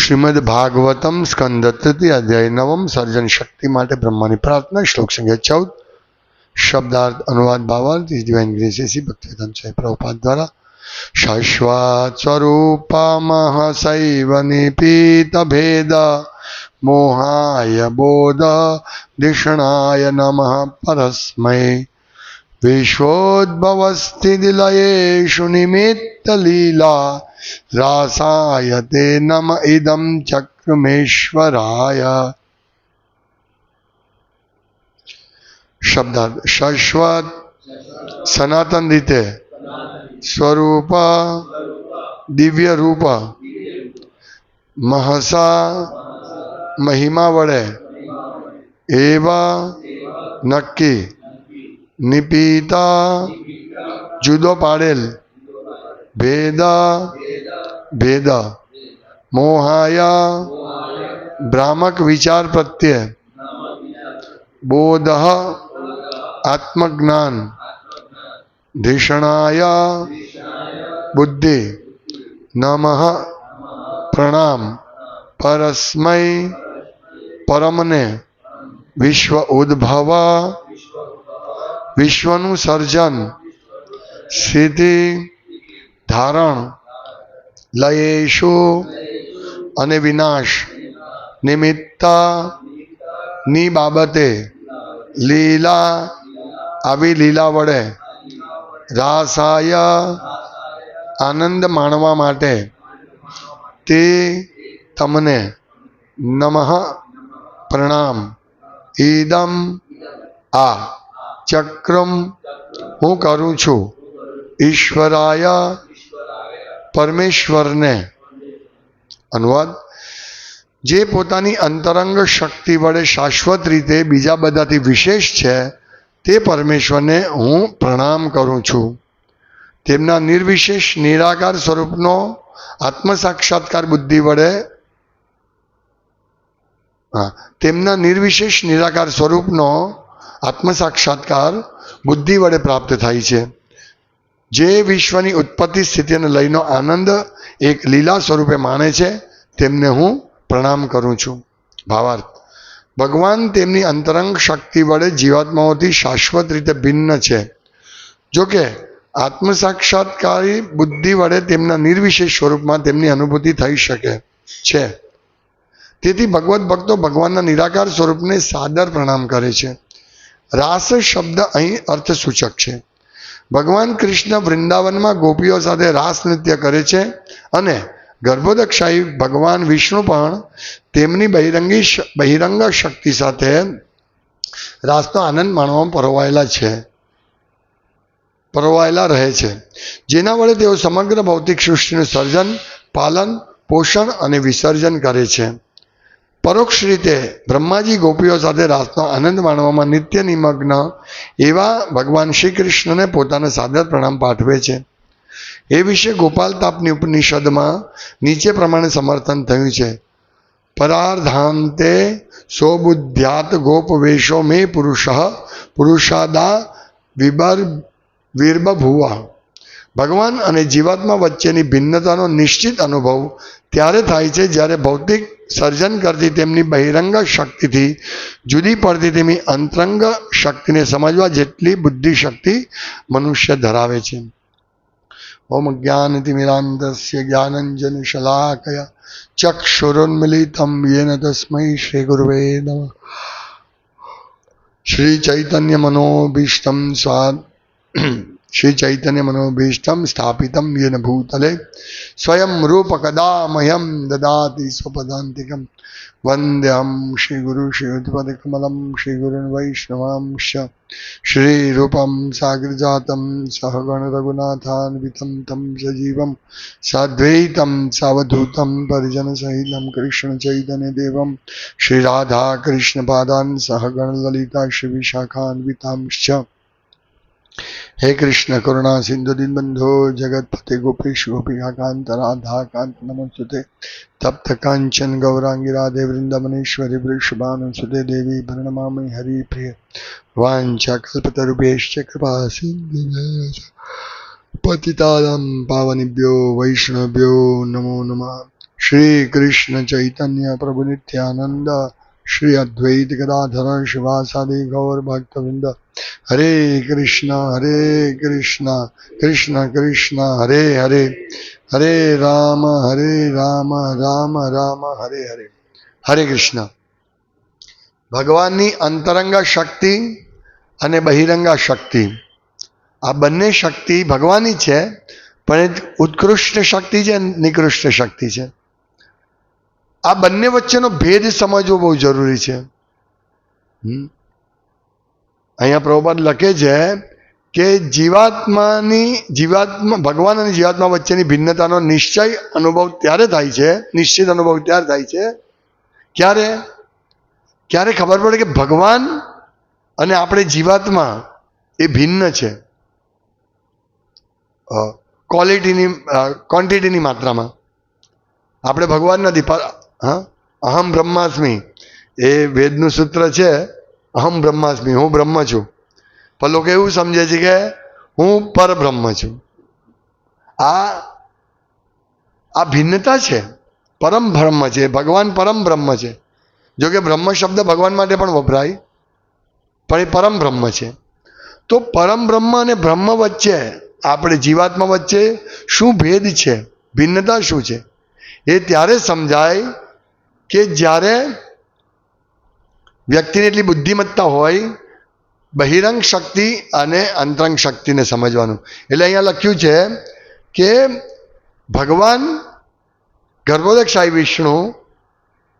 શ્રીમદ ભાગવતમ સ્કંદ તૃતીય અધ્યાય નવમ સર્જન શક્તિ માટે બ્રહ્માની પ્રાર્થના શ્લોક સંખ્યા ચૌદ શબ્દાર્થ અનુવાદ ભાવાર્થ his divine grace AC Swami Prabhupada દ્વારા શાશ્વત સ્વરૂપમઃ સૈવ નિપીત ભેદ મોહાય બોધ દિષણાય નમઃ પરસ્મૈ વિશ્વોદ્ભવસ્થિતિલયેષુ નિમિત્તલીલા રાસાય તે નમ ઇદમ ચક્રમેશ્વરાય શબ્દ શાશ્વત સનાતન રીતે સ્વરૂપ દિવ્ય રૂપ મહસા મહિમા વડે એવા નક્કી નિપીતા જુદો પાડેલ ભેદ ભેદ. મોહાયા, ભ્રામક વિચાર પ્રત્યે. બોધ, આત્મજ્ઞાન. ધિષણાય, બુદ્ધિ. નમઃ, પ્રણામ. પરસ્મય પરમને. વિશ્વ ઉદ્ભવ, વિશ્વનું સર્જન. સ્થિતિ ધારણ, લયેશુ અને વિનાશ નિમિત્તા ની બાબતે લીલા, આવી લીલા વડે રાસાય આનંદ માણવા માટે તે તમને નમઃ પ્રણામ. ઈદમ આ ચક્રમ હું કરું છું. ઈશ્વરાય પરમેશ્વરને અનુવાદ. જે પોતાની અંતરંગ શક્તિ વડે શાશ્વત રીતે બીજા બધાથી વિશેષ છે, તે પરમેશ્વરને હું પ્રણામ કરું છું. તેમના નિર્વિશેષ નિરાકાર સ્વરૂપનો આત્મ સાક્ષાત્કાર બુદ્ધિ વડે, હા, તેમના નિર્વિશેષ નિરાકાર સ્વરૂપનો આત્મ સાક્ષાત્કાર બુદ્ધિ વડે પ્રાપ્ત થાય છે. જે વિશ્વની ઉત્પત્તિ સ્થિતિને લઈનો આનંદ એક લીલા સ્વરૂપે માને છે, તેમને હું પ્રણામ કરું છું. ભાવાર્થ, ભગવાન તેમની અંતરંગ શક્તિ વડે જીવાત્માઓથી શાશ્વત રીતે ભિન્ન છે. જોકે આત્મ સાક્ષાત્કારી બુદ્ધિ વડે તેમના નિર્વિશેષ સ્વરૂપમાં તેમની અનુભૂતિ થઈ શકે છે. તેથી ભગવત ભક્તો ભગવાનના નિરાકાર સ્વરૂપને સાદર પ્રણામ કરે છે. રાસ શબ્દ અહીં અર્થસૂચક છે. ભગવાન કૃષ્ણ વૃંદાવનમાં ગોપીઓ સાથે રાસ નૃત્ય કરે છે અને ગર્ભોદક્ષાહી ભગવાન વિષ્ણુ પણ તેમની બહિરંગી બહિરંગ શક્તિ સાથે રાસનો આનંદ માણવામાં પરોવાયેલા છે. પરોવાયેલા રહે છે. જેના વડે તેઓ સમગ્ર ભૌતિક સૃષ્ટિનું સર્જન, પાલન, પોષણ અને વિસર્જન કરે છે. પરોક્ષ રીતે બ્રહ્માજી ગોપીઓ સાથે રાસનો આનંદ માણવામાં નિત્ય નિમગ્ન એવા ભગવાન શ્રી કૃષ્ણને પોતાના સાદર પ્રણામ પાઠવે છે. એ વિશે ગોપાલ તાપની ઉપનિષદમાં નીચે પ્રમાણે સમર્થન થયું છે. પરાર્ધાંતે સોબુદ્ધ્યાત ગોપ વેશો મે પુરુષ પુરુષાદા વિબર વીરબભુવા. ભગવાન અને જીવાત્મા વચ્ચેની ભિન્નતાનો નિશ્ચિત અનુભવ ત્યારે થાય છે જ્યારે ભૌતિક સર્જન કરતી તેમની બહિરંગ શક્તિથી, જુદી પડતી તેમની અંતરંગ શક્તિને સમજવા જેટલી બુદ્ધિ શક્તિ મનુષ્ય ધરાવે છે. ઓમ જ્ઞાનતિમિરાંતસ્ય જ્ઞાનંજન શલાકયા ચક્ષુરોન્મિલિતમ યેન તસ્મૈ શ્રી ગુરવે નમ. શ્રી ચૈતન્ય મનોભીષ્ટમ સ્વા શ્રી ચૈતન્ય મનોભીષ્ટમ સ્થાપિતમ યેન ભૂતલે સ્વયં રૂપ કદા મહ્યમ દદાતિ સ્વપદાંતિકમ વંદ્યમ શ્રી ગુરુ શ્રીયુતપદકમલમ શ્રી ગુરુન વૈષ્ણવાંશ શ્રી રૂપમ સાગરજાતમ સહગણ રઘુનાથાન્વિતમ તમ સજીવમ સાદ્વૈતમ સાવધૂતમ પરિજન સહિતમ કૃષ્ણ ચૈતન્ય દેવમ શ્રી રાધા કૃષ્ણ પાદાન સહગણ લલિતા શ્રી વિશાખાન્વિતાંશ્ચ હે કૃષ્ણ કરુણા સિંધુ દિનબંધો જગતપતિ ગોપીશ ગોપિકા કાંત રાધા કાંત નમસ્તુતે તપ્ત કાંચન ગૌરાંગી રાધે વૃંદમનેશ્વરી વૃષભાનુસુતે દેવી પ્રણમામી હરિપ્રિય. વાંછા કલ્પતરુભ્યેશ્ચ કૃપા સિંધુ પતિતાલમ પાવનિભ્યો વૈષ્ણવ્યો નમો નમઃ. શ્રી કૃષ્ણ ચૈતન્ય પ્રભુ નિત્યાનંદ. શ્રી અદ્વૈત ગદાધર શિવાસાદિ ગૌર ભક્તવૃંદ હરે કૃષ્ણ હરે કૃષ્ણ કૃષ્ણ કૃષ્ણ હરે હરે હરે રામ હરે રામ રામ રામ હરે હરે હરે કૃષ્ણ ભગવાનની અંતરંગા શક્તિ અને બહિરંગા શક્તિ। આ બંને શક્તિ ભગવાનની છે, પણ એ ઉત્કૃષ્ટ શક્તિ છે, નિકૃષ્ટ શક્તિ છે। આ બંને વચ્ચેનો ભેદ સમજવો બહુ જરૂરી છે. અહીંયા પ્રભુપાદ લખે છે કે જીવાત્માની જીવાત્મા, ભગવાન અને જીવાત્મા વચ્ચેની ભિન્નતાનો નિશ્ચય અનુભવ ત્યારે થાય છે, નિશ્ચિત અનુભવ ત્યારે થાય છે. ક્યારે? ક્યારે ખબર પડે કે ભગવાન અને આપણે જીવાત્મા એ ભિન્ન છે? ક્વોલિટીની ક્વોન્ટિટીની માત્રામાં. આપણે ભગવાન નથી પર હા, અહમ બ્રહ્માસ્મી એ વેદનું સૂત્ર છે અહમ બ્રહ્માસ્મી, હું બ્રહ્મ છું. પણ લોકો એવું સમજે છે કે હું પરબ્રહ્મ છું. આ આ ભિન્નતા છે. પરમ બ્રહ્મ છે. ભગવાન પરમ બ્રહ્મ છે. જો કે બ્રહ્મ શબ્દ ભગવાન માટે પણ વપરાય, પણ એ પરમ બ્રહ્મ છે. તો પરમ બ્રહ્મ અને બ્રહ્મ વચ્ચે, આપણે જીવાત્મા વચ્ચે શું ભેદ છે? ભિન્નતા શું છે? એ ત્યારે સમજાય કે જ્યારે વ્યક્તિને એટલી બુદ્ધિમત્તા હોય, બહિરંગ શક્તિ અને અંતરંગ શક્તિને સમજવાનું. એટલે અહીંયા લખ્યું છે કે ભગવાન ગર્ભોદક સાઈ વિષ્ણુ,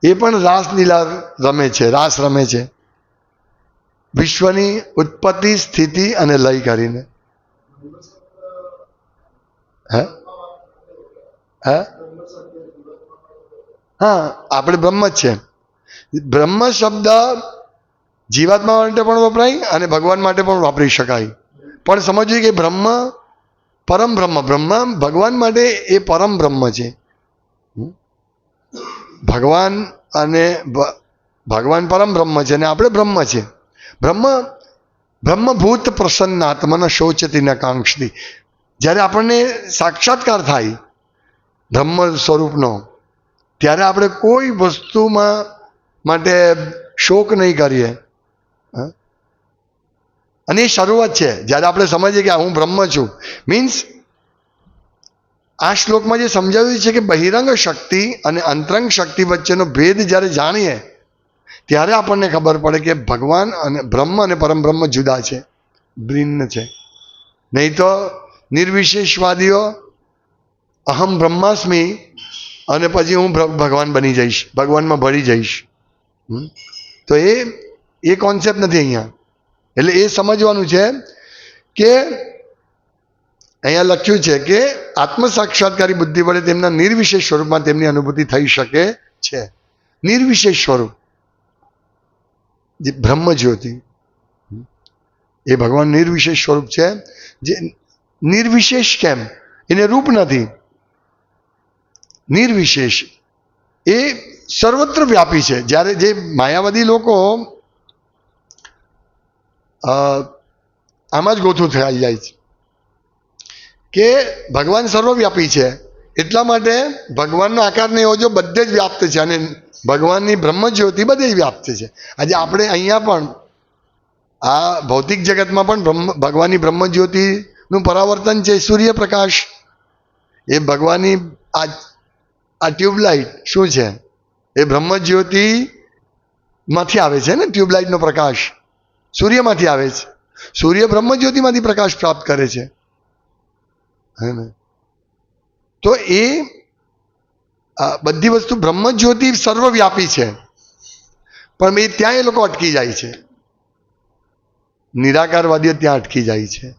એ પણ રાસલીલા રમે છે, રાસ રમે છે. વિશ્વની ઉત્પત્તિ, સ્થિતિ અને લય કરીને. હે? હે? હા, આપણે બ્રહ્મ જ છે. બ્રહ્મ શબ્દ જીવાત્મા માટે પણ વપરાય અને ભગવાન માટે પણ વાપરી શકાય. પણ સમજવું કે બ્રહ્મ પરમ બ્રહ્મ બ્રહ્મ ભગવાન માટે એ પરમ બ્રહ્મ છે. ભગવાન અને ભગવાન પરમ બ્રહ્મ છે અને આપણે બ્રહ્મ છે. બ્રહ્મ, બ્રહ્મભૂત પ્રસન્ન આત્માના શોચતી ન કાંક્ષતી જ્યારે આપણને સાક્ષાત્કાર થાય બ્રહ્મ સ્વરૂપનો, ત્યારે આપણે કોઈ વસ્તુમાં માટે શોક નહીં કરીએ? અને એ શરૂઆત છે જ્યારે આપણે સમજીએ કે હું બ્રહ્મ છું મીન્સ આ શ્લોકમાં જે સમજાવ્યું છે કે બહિરંગ શક્તિ અને અંતરંગ શક્તિ વચ્ચેનો ભેદ જ્યારે જાણીએ, ત્યારે આપણને ખબર પડે કે ભગવાન અને બ્રહ્મ અને પરમબ્રહ્મ જુદા છે, ભિન્ન છે નહીં તો નિર્વિશેષવાદીઓ અહમ બ્રહ્માસ્મિ અને પછી હું ભગવાન બની જઈશ, ભગવાનમાં ભળી જઈશ? તો એ એ કોન્સેપ્ટ નથી અહીંયા. એટલે એ સમજવાનું છે કે અહીંયા લખ્યું છે કે આત્મ સાક્ષાત્કારી બુદ્ધિ વડે તેમના નિર્વિશેષ સ્વરૂપમાં તેમની અનુભૂતિ થઈ શકે છે. નિર્વિશેષ સ્વરૂપ. જે બ્રહ્મ જ્યોતિ એ ભગવાન નિર્વિશેષ સ્વરૂપ છે. જે નિર્વિશેષ કેમ? એને રૂપ નથી. નિર્વિશેષ. એ સર્વત્ર વ્યાપી છે. જ્યારે જે માયાવાદી લોકો આમાં જ ગોથું થઈ જાય છે. કે ભગવાન સર્વવ્યાપી છે, એટલા માટે ભગવાનનો આકાર ને એવો જો બધે જ વ્યાપ્ત છે અને ભગવાનની બ્રહ્મજ્યોતિ બધે જ વ્યાપ્ત છે. આજે આપણે અહીંયા પણ, આ ભૌતિક જગતમાં પણ બ્રહ્મ, ભગવાનની બ્રહ્મજ્યોતિનું પરાવર્તન છે, સૂર્યપ્રકાશ. એ ભગવાનની આ આ ટ્યુબલાઇટ શું છે? એ બ્રહ્મ જ્યોતિ માંથી આવે છે ને, ટ્યુબલાઇટનો પ્રકાશ. સૂર્યમાંથી આવે છે. સૂર્ય બ્રહ્મ જ્યોતિમાંથી પ્રકાશ પ્રાપ્ત કરે છે. હે તો એ બધી વસ્તુ બ્રહ્મ જ્યોતિ સર્વવ્યાપી છે. પણ એ ત્યાં એ લોકો અટકી જાય છે. નિરાકારવાદીઓ ત્યાં અટકી જાય છે.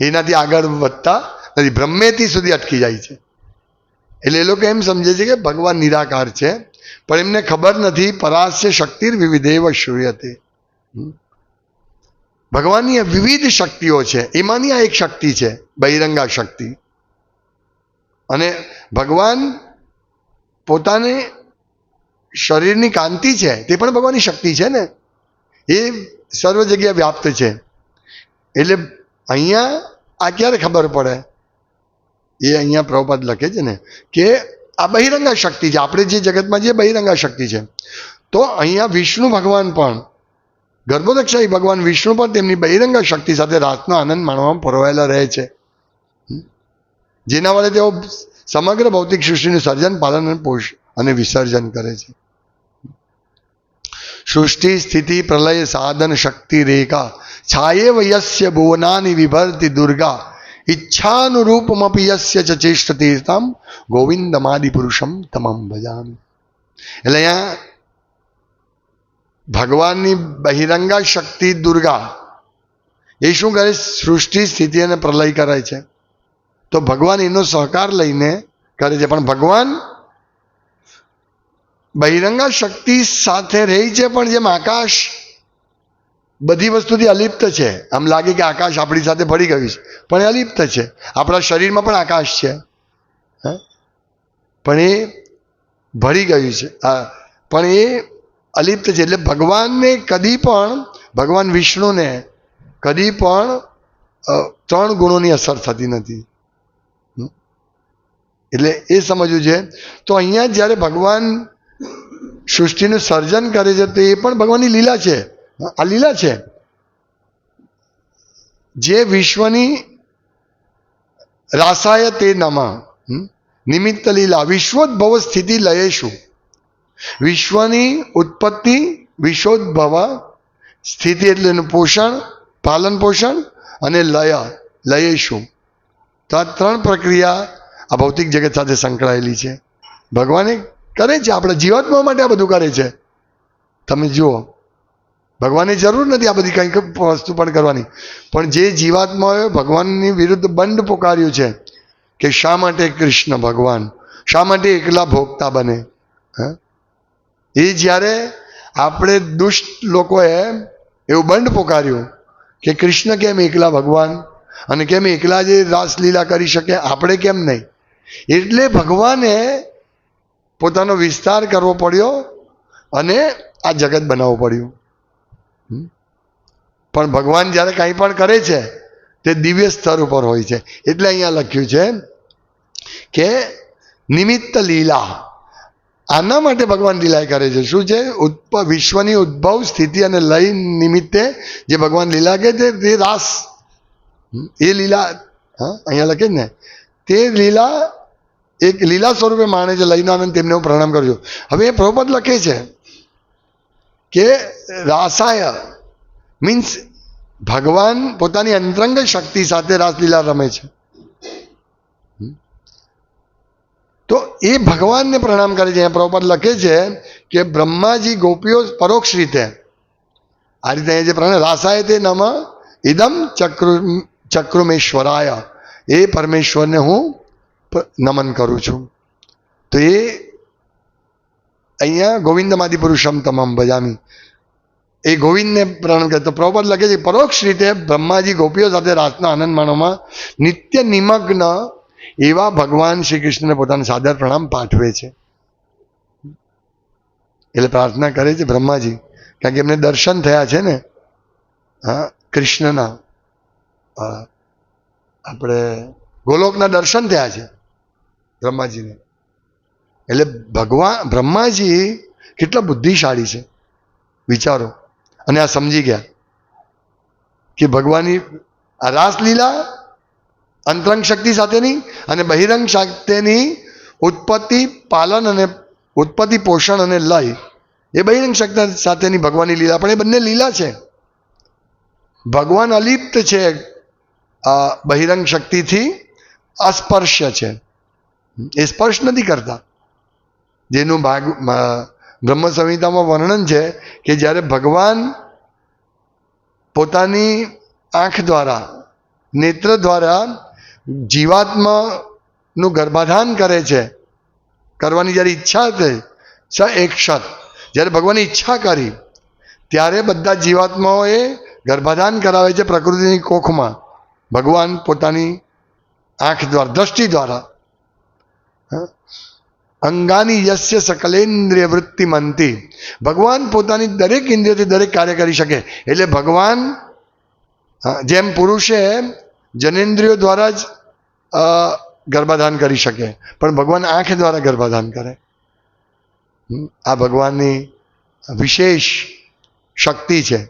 એનાથી આગળ વધતા નથી. બ્રહ્મેથી સુધી અટકી જાય છે. એટલે એ લોકો એમ સમજે છે કે ભગવાન નિરાકાર છે. પણ એમને ખબર નથી પરાસ્ય શક્તિર વિવિધેવ શ્રૂયતે. ભગવાનની વિવિધ શક્તિઓ છે, એમાંની આ એક શક્તિ છે, બહિરંગા શક્તિ. અને ભગવાન પોતાને શરીરની કાંતિ છે, તે પણ ભગવાનની શક્તિ છે ને? એ સર્વ જગ્યા વ્યાપ્ત છે. એટલે અહીંયા આ ક્યારે ખબર પડે? એ અહીંયા પ્રભુપાદ લખે છે ને, કે આ બહિરંગા શક્તિ છે. આપણે જે જગતમાં જે બહિરંગા શક્તિ છે. તો અહીંયા વિષ્ણુ ભગવાન પણ ગર્ભોદક્ષાહી ભગવાન વિષ્ણુ પણ તેમની બહિરંગા શક્તિ સાથે રાતનો આનંદ માણવામાં પરોવાયેલા રહે છે. જેના વડે તેઓ સમગ્ર ભૌતિક સૃષ્ટિનું સર્જન, પાલન અને પોષ અને વિસર્જન કરે છે. સૃષ્ટિ, સ્થિતિ, પ્રલય, સાધન, શક્તિ, રેખા, છાયે વયસ્ય ભુવનાની વિભરતી દુર્ગા ઈચ્છાનુરૂપમપી યસ્ય ચ ચેષ્ટતીર્થમ ગોવિંદમાદિ પુરુષમ તમામ ભજામી એટલે અહીંયા ભગવાનની બહિરંગા શક્તિ દુર્ગા, એ શું કરે? સૃષ્ટિ, સ્થિતિ અને પ્રલય કરે છે. તો ભગવાન એનો સહકાર લઈને કરે છે. પણ ભગવાન બહિરંગા શક્તિ સાથે રહી છે, પણ જેમ આકાશ બધી વસ્તુથી અલિપ્ત છે. આમ લાગે કે આકાશ આપણી સાથે ભળી ગયું છે. પણ એ અલિપ્ત છે. આપણા શરીરમાં પણ આકાશ છે? પણ એ ભળી ગયું છે. પણ એ અલિપ્ત છે. એટલે ભગવાનને કદી પણ, ભગવાન વિષ્ણુને કદી પણ ત્રણ ગુણોની અસર થતી નથી. એટલે એ સમજવું છે. તો અહીંયા જ્યારે ભગવાન સૃષ્ટિનું સર્જન કરે છે, તો એ પણ ભગવાનની લીલા છે. આ લીલા છે. જે વિશ્વની રાસાય તે નમા નિમિત્ત લીલા, વિશ્વોદ્ભવ સ્થિતિ લયેશું વિશ્વની ઉત્પત્તિ વિશ્વોદ્ભવ સ્થિતિ એટલે એનું પોષણ, પાલન પોષણ અને લય લયેશું તો આ ત્રણ પ્રક્રિયા આ ભૌતિક જગત સાથે સંકળાયેલી છે. ભગવાને કરે છે, આપણા જીવાત્મા માટે આ બધું કરે છે. તમે જુઓ ભગવાનની જરૂર નથી આ બધી કંઈક વસ્તુ પણ કરવાની. પણ જે જીવાત્માઓએ ભગવાનની વિરુદ્ધ બંધ પોકાર્યું છે કે શા માટે કૃષ્ણ ભગવાન? શા માટે એકલા ભોગતા બને? એ જ્યારે આપણે દુષ્ટ લોકોએ એવું બંધ પોકાર્યું કે કૃષ્ણ કેમ એકલા ભગવાન? અને કેમ એકલા જે રાસલીલા કરી શકે? આપણે કેમ નહીં? એટલે ભગવાને પોતાનો વિસ્તાર કરવો પડ્યો અને આ જગત બનાવવું પડ્યું? પણ ભગવાન જ્યારે કંઈ પણ કરે છે, તે દિવ્ય સ્તર ઉપર હોય છે. એટલે અહીંયા લખ્યું છે કે નિમિત્ત લીલા. આના માટે ભગવાન લીલા કરે છે. શું છે? વિશ્વની ઉદ્ભવ સ્થિતિ અને લય નિમિત્તે જે ભગવાન લીલા કે છે, તે રાસ. એ લીલા, હા, અહીંયા લખે ને. તે લીલા, એક લીલા સ્વરૂપે માણે છે, લયનો આનંદ તેમને હું પ્રણામ કરું છું. હવે એ પ્રભુપદ લખે છે. કે રાસાય મીન્સ ભગવાન પોતાની અંતરંગ શક્તિ સાથે રાસલીલા રમે છે. તો એ ભગવાનને પ્રણામ કરે છે. પ્રોપર લખે છે કે બ્રહ્માજી ગોપીઓ પરોક્ષ રીતે આ રીતે જે પ્રણામ રાસાય તે નમ ઇદમ ચક્રુ, ચક્રુમેશ્વરાય. એ પરમેશ્વરને હું નમન કરું છું. તો એ અહીંયા ગોવિંદમાંથી પુરુષમ તમામ ભજામી. એ ગોવિંદને પ્રણ કરે તો પ્રભુપદ લખે છે, પરોક્ષ રીતે બ્રહ્માજી ગોપીઓ સાથે રાતના આનંદ માણવામાં નિત્ય નિમગ્ન એવા ભગવાન શ્રી કૃષ્ણને પોતાના સાદર પ્રણામ પાઠવે છે. એટલે પ્રાર્થના કરે છે બ્રહ્માજી, કારણ કે એમને દર્શન થયા છે ને, હા, કૃષ્ણના આપણે ગોલોકના દર્શન થયા છે બ્રહ્માજીને. એટલે ભગવાન, બ્રહ્માજી કેટલા બુદ્ધિશાળી છે, વિચારો. અને આ સમજી ગયા કે ભગવાનની આ રાસલીલા અંતરંગ શક્તિ સાથેની અને બહિરંગ શક્તિની ઉત્પત્તિ, પાલન અને ઉત્પત્તિ, પોષણ અને લય એ બહિરંગ શક્તિ સાથેની ભગવાનની લીલા. પણ એ બંને લીલા છે. ભગવાન અલિપ્ત છે આ બહિરંગ શક્તિથી અસ્પર્શ્ય છે. એ સ્પર્શ નથી કરતા. જેનું ભાગ બ્રહ્મ સંહિતામાં વર્ણન છે કે જ્યારે ભગવાન પોતાની આંખ દ્વારા, નેત્ર દ્વારા જીવાત્માનું ગર્ભાધાન કરે છે, કરવાની જ્યારે ઈચ્છા થઈ, સ એકશત જ્યારે ભગવાનની ઈચ્છા કરી, ત્યારે બધા જીવાત્માઓએ ગર્ભાધાન કરાવે છે પ્રકૃતિની કોખમાં ભગવાન પોતાની આંખ દ્વારા, દ્રષ્ટિ દ્વારા હા? અંગાની યસ્ય સકલેન્દ્રિય વૃત્તિ મનતી ભગવાન પોતાની દરેક ઇન્દ્રિયથી દરેક કાર્ય કરી શકે. એટલે ભગવાન જેમ પુરુષે જનેન્દ્રિયો દ્વારા જ ગર્ભાધાન કરી શકે. પણ ભગવાન આંખ દ્વારા ગર્ભાધાન કરે. આ ભગવાનની વિશેષ શક્તિ છે?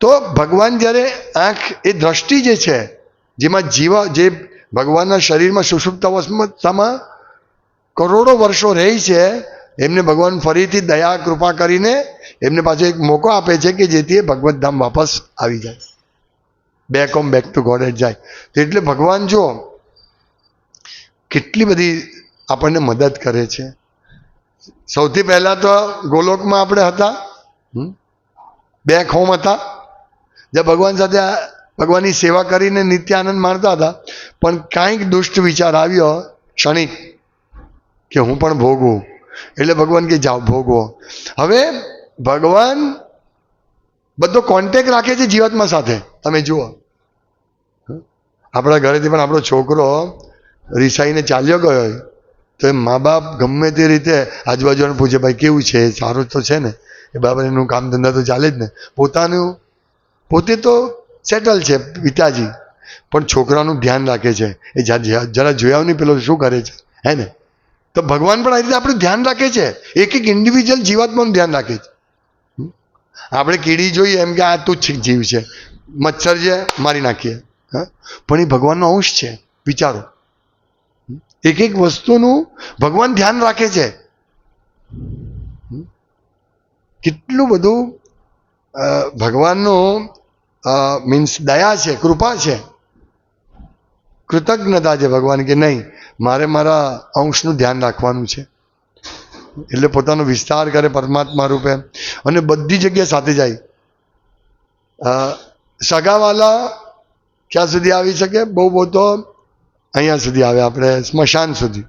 તો ભગવાન જ્યારે આંખ એ દ્રષ્ટિ જે છે, જેમાં જીવા, જે ભગવાનના શરીરમાં સુષુપ્ત અવસ્થામાં કરોડો વર્ષો રહે છે, એમને ભગવાન ફરીથી દયા, કૃપા કરીને એમને પાછો એક મોકો આપે છે કે જેથી એ ભગવત ધામ વાપસ આવી જાય. Back home back to godhead જાય. એટલે ભગવાન જો કેટલી બધી આપણને મદદ કરે છે. સૌથી પહેલાં તો ગોલોકમાં આપણે હતા બેક હોમ હતા, જ્યાં ભગવાન સાથે ભગવાનની સેવા કરીને નિત્ય આનંદ માણતા હતા. પણ કાંઈક દુષ્ટ વિચાર આવ્યો, ક્ષણિક. કે હું પણ ભોગવું. એટલે ભગવાન કે જાઓ, ભોગવો. હવે ભગવાન બધો કોન્ટેક રાખે છે જીવાત્મા સાથે. તમે જુઓ. આપણા ઘરેથી પણ આપણો છોકરો રિસાઈને ચાલ્યો ગયો હોય, તો એ મા બાપ ગમે તે રીતે આજુબાજુને પૂછે, ભાઈ, કેવું છે? સારું તો છે ને? એ બાબા એનું કામ ધંધા તો ચાલે જ ને. પોતાનું, પોતે તો સેટલ છે, પિતાજી. પણ છોકરાનું ધ્યાન રાખે છે. એ જરા જોયા નહીં પેલો શું કરે છે. હે ને? તો ભગવાન પણ આ રીતે આપણું ધ્યાન રાખે છે. એક એક ઇન્ડિવિજ્યુઅલ જીવાત્માનું ધ્યાન રાખે છે. આપણે કીડી જોઈએ એમ કે આ તુચ્છ જીવ છે. મચ્છર છે, મારી નાખીએ. હા? પણ એ ભગવાનનો અંશ છે. વિચારો. એક એક વસ્તુનું ભગવાન ધ્યાન રાખે છે. કેટલું બધું ભગવાનનો મીન્સ દયા છે, કૃપા છે. કૃતજ્ઞતા છે ભગવાન કે નહીં. મારે મારા અંશનું ધ્યાન રાખવાનું છે. એટલે પોતાનો વિસ્તાર કરે પરમાત્મા રૂપે. અને બધી જગ્યાએ સાથે જાય. સગાવાલા ક્યાં સુધી આવી શકે? બહુ બહુ તો અહીંયા સુધી આવે, આપણે સ્મશાન સુધી.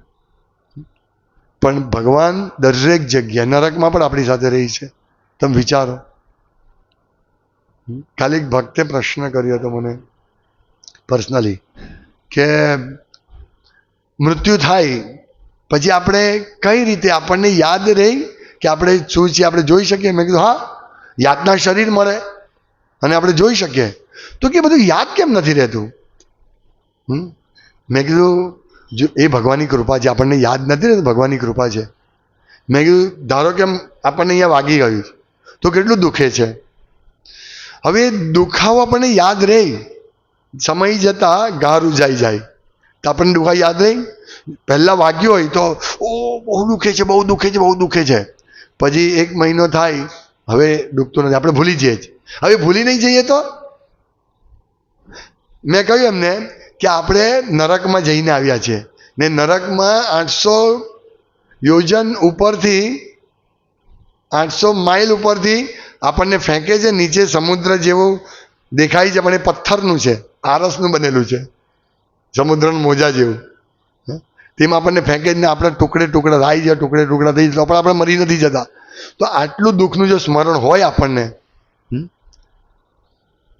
પણ ભગવાન દરેક જગ્યા નરકમાં પણ આપણી સાથે રહી છે. તમે વિચારો. ખાલી ભક્તે પ્રશ્ન કર્યો હતો મને પર્સનલી કે મૃત્યુ થાય, પછી આપણે કઈ રીતે આપણને યાદ રહી કે આપણે શું છીએ આપણે જોઈ શકીએ? મેં કીધું, હા યાદના શરીર મળે અને આપણે જોઈ શકીએ. તો કે બધું યાદ કેમ નથી રહેતું? મેં કીધું, જો એ ભગવાનની કૃપા છે, આપણને યાદ નથી રહેતું, ભગવાનની કૃપા છે. મેં કીધું, ધારો કે આપણને અહીંયા વાગી ગયું તો કેટલું દુખે છે? હવે દુખાવો આપણને યાદ રહે. સમય જતાં ગાર જાય તો આપણને દુખાય યાદ નહીં? પહેલાં વાગ્યું હોય તો, ઓ, બહુ દુખે છે, બહુ દુખે છે, બહુ દુખે છે. પછી એક મહિનો થાય, હવે દુખતું નથી. આપણે ભૂલી જઈએ છીએ. હવે ભૂલી નહીં જઈએ તો? મેં કહ્યું એમને કે આપણે નરકમાં જઈને આવ્યા છીએ. ને નરકમાં આઠસો યોજન ઉપરથી, આઠસો માઇલ ઉપરથી આપણને ફેંકે છે, નીચે સમુદ્ર જેવું દેખાય છે, પણ એ પથ્થરનું છે, આરસનું બનેલું છે. સમુદ્રનું મોજા જેવું? તેમાં આપણને ફેંકે જ ને આપણે ટુકડે ટુકડા રાઈ જાય ટુકડે ટુકડા થઈ જાય, તો પણ આપણે મરી નથી જતા. તો આટલું દુઃખનું જો સ્મરણ હોય આપણને?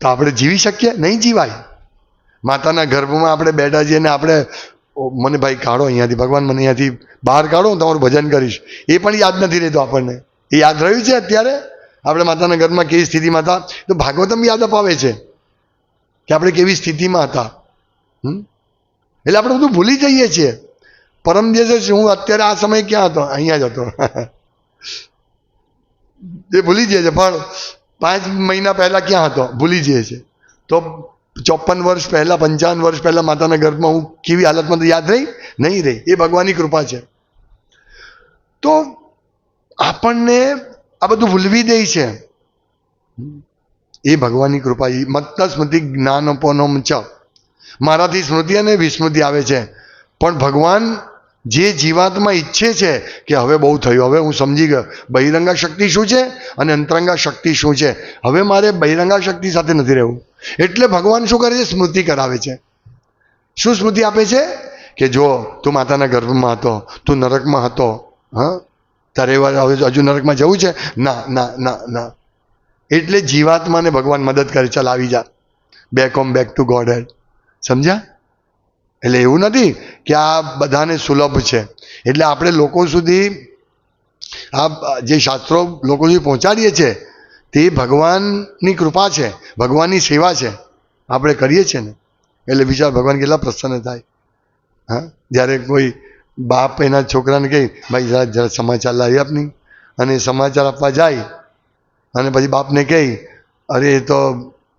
તો આપણે જીવી શકીએ? નહીં જીવાય. માતાના ગર્ભમાં આપણે બેઠા છીએ ને આપણે મને ભાઈ કાઢો અહીંયાથી, ભગવાન મને અહીંયાથી બહાર કાઢો હું તમારું ભજન કરીશ. એ પણ યાદ નથી રહેતો આપણને. એ યાદ રહ્યું છે અત્યારે? આપણે માતાના ગર્ભમાં કેવી સ્થિતિમાં હતા? તો ભાગવતમ યાદ અપાવે છે કે આપણે કેવી સ્થિતિમાં હતા? હમ? એટલે આપણે બધું ભૂલી જઈએ છીએ. પરમ દિવસે હું અત્યારે આ સમય ક્યાં હતો? અહીંયા જ હતો. એ ભૂલી જઈએ છે પણ પાંચ મહિના પહેલાં ક્યાં હતો? ભૂલી જઈએ છે તો ચોપન વર્ષ પહેલાં, પંચાવન વર્ષ પહેલાં માતાના ગર્ભમાં હું કેવી હાલતમાં તો યાદ રહી? નહીં રહી. એ ભગવાનની કૃપા છે. તો આપણને આ બધું ભૂલવી દે છે. એ ભગવાનની કૃપા. મત્ત સ્મૃતિ જ્ઞાનોપનોમ ચ. મારાથી સ્મૃતિ અને વિસ્મૃતિ આવે છે. પણ ભગવાન જે જીવાત્મા ઈચ્છે છે કે હવે બહુ થયું, હવે હું સમજી ગયો. બહિરંગા શક્તિ શું છે અને અંતરંગા શક્તિ શું છે? હવે મારે બહિરંગા શક્તિ સાથે નથી રહેવું. એટલે ભગવાન શું કરે છે? સ્મૃતિ કરાવે છે. શું સ્મૃતિ આપે છે? કે જો તું માતાના ગર્ભમાં હતો, તું નરકમાં હતો, હા? તારે હવે હજુ નરકમાં જવું છે? ના ના ના ના. એટલે જીવાત્માને ભગવાન મદદ કરે, ચાલ આવી જા. Back home back to godhead સમજ્યા? એટલે એવું નથી કે આ બધાને સુલભ છે. એટલે આપણે લોકો સુધી આ જે શાસ્ત્રો લોકો સુધી પહોંચાડીએ છીએ, તે ભગવાનની કૃપા છે, ભગવાનની સેવા છે, આપણે કરીએ છીએ ને. એટલે વિચાર ભગવાન કેટલા પ્રસન્ન થાય. હા? જ્યારે કોઈ બાપ એના છોકરાને કહે, ભાઈ, જરા જરા સમાચાર લાવી આપની. અને સમાચાર આપવા જાય, અને પછી બાપને કહે, અરે, એ તો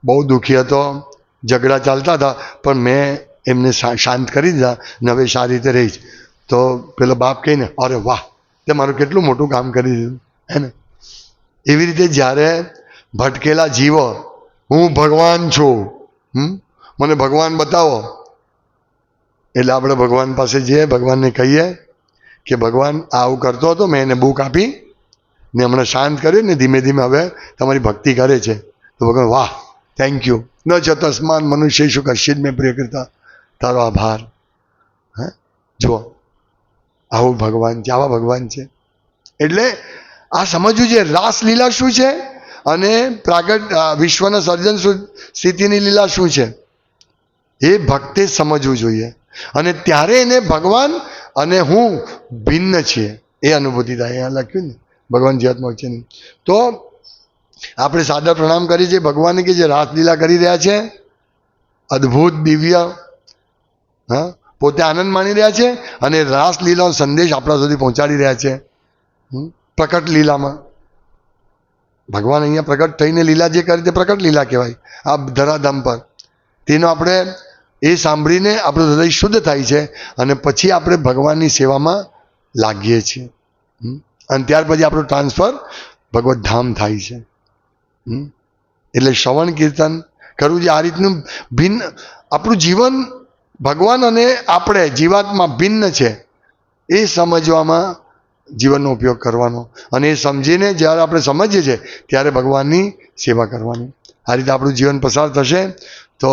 બહુ દુઃખી હતો. ઝઘડા ચાલતા હતા, પણ મેં એમને શાંત કરી દીધા ને હવે સારી રીતે રહીશ તો પેલો બાપ કહીને અરે વાહ, તે મારું કેટલું મોટું કામ કરી દીધું. હે ને? એવી રીતે જ્યારે ભટકેલા જીવો, હું ભગવાન છું, હમ? મને ભગવાન બતાવો. એટલે આપણે ભગવાન પાસે જઈએ, ભગવાનને કહીએ કે, ભગવાન, આવું કરતો હતો, મેં એને બુક આપી ને હમણાં શાંત કર્યું ને ધીમે ધીમે હવે તમારી ભક્તિ કરે છે. તો ભગવાન, વાહ થેન્ક યુ ન જ તસ્માન મનુષ્ય શું કશિત મેં પ્રિય કરતા, તારો આભાર. હે? જુઓ, આવું ભગવાન છે, આવા ભગવાન છે. એટલે આ સમજવું છે રાસલીલા શું છે અને પ્રાગટ વિશ્વના સર્જન સ્થિતિની લીલા શું છે? એ ભક્તે સમજવું જોઈએ. અને ત્યારે એને ભગવાન અને હું ભિન્ન છીએ. એ અનુભૂતિ થાય, અહીંયા લખ્યું ને, ભગવાન જીવાત્મા છે તો આપણે સાદર પ્રણામ કરીએ છીએ ભગવાન કે જે રાસલીલા કરી રહ્યા છે અદ્ભુત દિવ્ય, હા, પોતે આનંદ માણી રહ્યા છે અને રાસલીલાનો સંદેશ આપણા સુધી પહોંચાડી રહ્યા છે? પ્રકટ લીલામાં ભગવાન અહીંયા પ્રકટ થઈને લીલા જે કરી તે પ્રકટ લીલા કહેવાય આ ધરાધામ પર તેનો આપણે એ સાંભળીને આપણું હૃદય શુદ્ધ થાય છે અને પછી આપણે ભગવાનની સેવામાં લાગીએ છીએ? અને ત્યાર પછી આપણું ટ્રાન્સફર ભગવત ધામ થાય છે? એટલે શ્રવણ કીર્તન કરવું જોઈએ આ રીતનું ભિન્ન, આપણું જીવન ભગવાન અને આપણે જીવાતમાં ભિન્ન છે. એ સમજવામાં જીવનનો ઉપયોગ કરવાનો અને એ સમજીને જ્યારે આપણે સમજીએ છીએ ત્યારે ભગવાનની સેવા કરવાની. આ રીતે આપણું જીવન પસાર થશે તો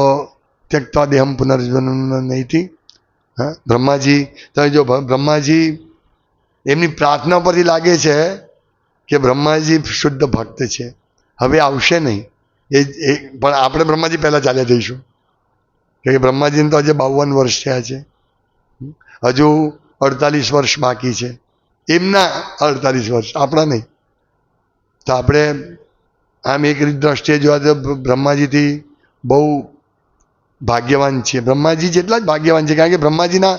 ત્યક્તા દેહમ પુનર્જીવન નહીંથી હા? બ્રહ્માજી, તમે જો બ્રહ્માજી એમની પ્રાર્થના પરથી લાગે છે કે બ્રહ્માજી શુદ્ધ ભક્ત છે. હવે આવશે નહીં. એ એ, પણ આપણે બ્રહ્માજી પહેલાં ચાલ્યા જઈશું. કે બ્રહ્માજીને તો આજે બાવન વર્ષ થયા છે. હજુ અડતાલીસ વર્ષ બાકી છે. એમના અડતાલીસ વર્ષ, આપણા નહીં. તો આપણે આમ એક રીત દ્રષ્ટિએ જોવા તો બ્રહ્માજીથી બહુ ભાગ્યવાન છીએ. બ્રહ્માજી જેટલા જ ભાગ્યવાન છે, કારણ કે બ્રહ્માજીના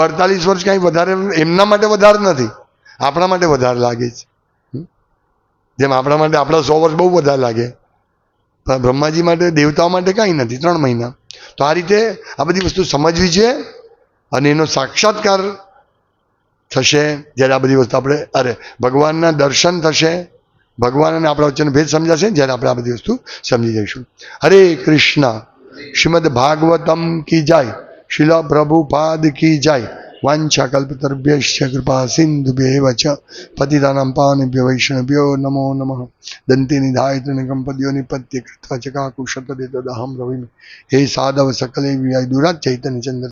અડતાલીસ વર્ષ કાંઈ વધારે એમના માટે વધારે નથી. આપણા માટે વધારે લાગે છે? જેમ આપણા માટે આપણા સો વર્ષ બહુ વધારે લાગે. પણ બ્રહ્માજી માટે, દેવતાઓ માટે કાંઈ નથી, ત્રણ મહિના. તો આ રીતે આ બધી વસ્તુ સમજવી છે અને એનો સાક્ષાત્કાર થશે જ્યારે આ બધી વસ્તુ આપણે, અરે, ભગવાનના દર્શન થશે, ભગવાન અને આપણા વચ્ચેનો ભેદ સમજાશે, જ્યારે આપણે આ બધી વસ્તુ સમજી જઈશું. હરે કૃષ્ણ. શ્રીમદ ભાગવતમ કી જાય. શિલ પ્રભુપાદ કી જાય. વાંછા કલ્પતર્ભ્યશ્ચ કૃપા સિંધુભ્યેવ ચ પતિતાનાં પાનેભ્ય વૈષ્ણવ્યો નમો નમઃ દંતે નિધાય તૃણકંપદ્યો નિપત્ય કૃત્વા ચકાકુશતદેતદહમ રવિ હે સાધવ સકલે વિયાય દુરાત ચૈતન્ય ચંદ્ર